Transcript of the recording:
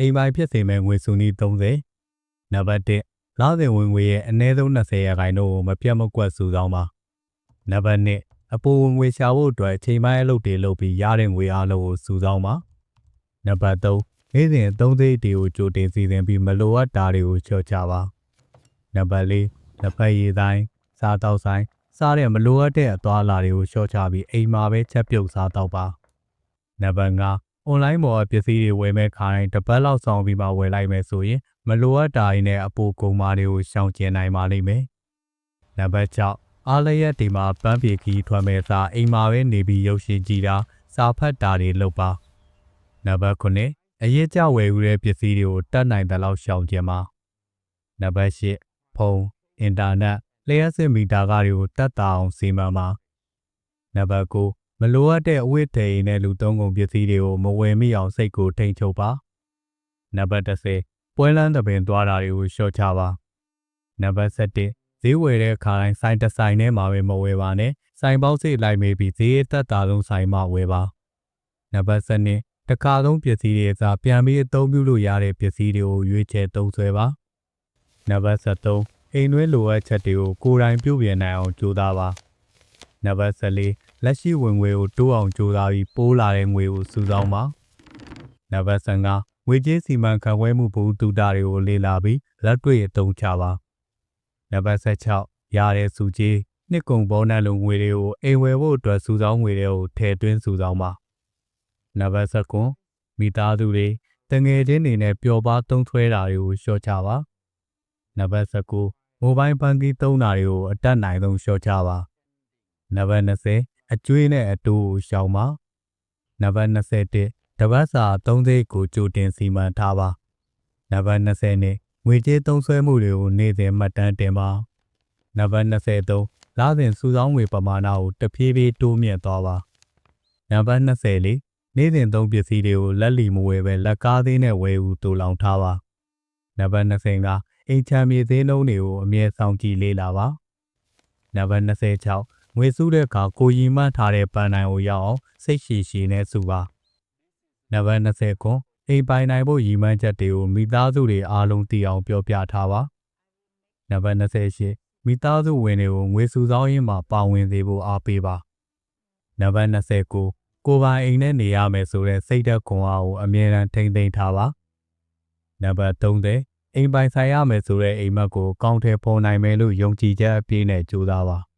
အိမ်ပိုင်ဖြစ်စေမဲ့ငွေစုနည်း30နံပါတ်1လစဉ်ဝင်ငွေရဲ့အနည်းဆုံး20ရာခိုင်နှုန်းကိုမပြတ်မကွက်စုဆောင်ပါနံပါတ်2အပိုဝင်ငွေရှာဖို့အတွက်အချိန်ပိုင်းအလုပ်တွေလုပ်ပြီးရတဲ့ငွေအားလုံးကိုစုဆောင်ပါနံပါတ်3နေ့စဉ်အသုံးစရိတ်တွေကိုကြိုတင်စီစဉ်ပြီးမလိုအပ်တာတွေကိုချော့ချပါနံပါတ်4လက်ဖက်ရည်တိုင်းစားတောက်ဆိုင်စားတဲ့မလိုအပ်တဲ့အသွားအလာတွေကိုလျှော့ချပြီးအိမ်မှာပဲချက်ပြုတ်စားတောက်ပါနံပါတ် 5အွန်လိုင်းပေါ်ကပစ္စည်းတွေဝယ်မဲ့ခိုင်းတစ်ပတ်လောက်ဆောင်ပြီးမှဝယ်လိုက်မယ်ဆိုရင်မလိုအပ်တာတွေနဲ့အပိုကုန်မာတွေကိုရှောင်ကျဉ်နိုင်ပါလိမ့်မယ်နံပါတ်6အားလျက်ဒီမှာပန်းပြေခီးထွက်မဲ့စားအိမ်မှာပဲနေပြီးရုပ်ရှင်ကြည့်တာစာဖတ်တာတွေလုပ်ပါနံပါတ်9အရေးကြဝယ်ယူတဲ့ပစ္စည်းတွေကိုတတ်နိုင်တဲ့လောက်ရှောင်ကျဉ်ပါနံပါတ်10ဖုန်းအင်တာနက်လျှက်စစ်မီတာကားတွေကိုတတ်တာအောင်စီမံပါနံပါတ်9 မလိုအပ်တဲ့အဝတ်တည်နဲ့လူသုံးကုန်ပစ္စည်းတွေကိုမဝယ်မိအောင်စိတ်ကိုထိန်ချုပ်ပါနံပါတ်10ပွဲလန်းသပင်သွားတာတွေကိုလျှော့ချပါနံပါတ်7ဈေးဝယ်တဲ့အခါတိုင်းဆိုင်တစ်ဆိုင်ထဲမှာပဲမဝယ်ပါနဲ့ဆိုင်ပေါင်းစိတ်လိုက်မေးပြီးဈေးအသက်တာဆုံးဆိုင်မှာဝယ်ပါနံပါတ်7တခါသုံးပစ္စည်းတွေအစားပြန်ပြီးအသုံးပြုလို့ရတဲ့ပစ္စည်းတွေကိုရွေးချယ်သုံးစွဲပါနံပါတ်73အိမ်တွင်းလိုအပ်ချက်တွေကိုကိုယ်တိုင်ပြုပြင်နိုင်အောင်ကြိုးစားပါနံပါတ်14 လက်ရှိဝင်ငွေကိုတိုးအောင်ကြိုးစားပြီးပိုးလာတဲ့ငွေကိုစုဆောင်းပါနံပါတ်15ငွေကြေးစီမံခန့်ခွဲမှုဘုသူတာတွေကိုလေ့လာပြီးလက်တွေ့အသုံးချပါနံပါတ်16ရတဲ့စုကြီးနှစ်ကုန်ဘောနတ်လိုငွေတွေကိုအိမ်ဝယ်ဖို့အတွက်စုဆောင်းငွေတွေကိုထည့်သွင်းစုဆောင်းပါနံပါတ်19မိသားစုတွေတငယ်ချင်းတွေနဲ့ပျော်ပါသုံးထွဲတာတွေကိုလျှော့ချပါနံပါတ်19မိုဘိုင်းဘဏ်ကီသုံးတာတွေကိုအတက်နိုင်ဆုံးလျှော့ချပါနံပါတ်20 အကျွေးနဲ့အတူကိုရှောင်ပါနံပါတ်21တပတ်စာသုံးသိန်းကိုကြိုတင်စီမံထားပါနံပါတ်20နဲ့ငွေကြေးသုံးစွဲမှုတွေကိုနေ့စဉ်မှတ်တမ်းတင်ပါနံပါတ်23လစဉ်စုဆောင်းငွေပမာဏကိုတဖြည်းဖြည်းတိုးမြင့်သွားပါနံပါတ်20လေးနေ့စဉ်သုံးပစ္စည်းတွေကိုလက်လီမဝယ်ပဲလက်ကားသေးနဲ့ဝယ်ယူတူလောင်ထားပါနံပါတ်20ကအိမ်ချမ်းမြေသေးနှုံးတွေကိုအမြဲဆောင်ကြည့်လေ့လာပါနံပါတ်26 ငွေစုတဲ့အခါကိုရီမှန်းထားတဲ့ပန်းနိုင်ကိုရောက်အောင်စိတ်ရှည်ရှည်နဲ့စုပါနံပါတ်20ကွန်အိမ်ပိုင်နိုင်ဖို့ရည်မှန်းချက်တွေကိုမိသားစုတွေအားလုံးသိအောင်ပြောပြထားပါနံပါတ်28မိသားစုဝင်တွေကိုငွေစုဆောင်းရင်းမှာပါဝင်စေဖို့အားပေးပါနံပါတ်29ကိုပိုင်အိမ်နဲ့နေရမယ်ဆိုတဲ့စိတ်ဓာတ်ခွန်အားကိုအမြဲတမ်းထိမ့်သိမ်းထားပါနံပါတ်30အိမ်ပိုင်ဆိုင်ရမယ်ဆိုတဲ့အိမ်မက်ကိုကောင်းထဲပေါ်နိုင်မယ်လို့ယုံကြည်ချက်အပြည့်နဲ့ကြိုးစားပါ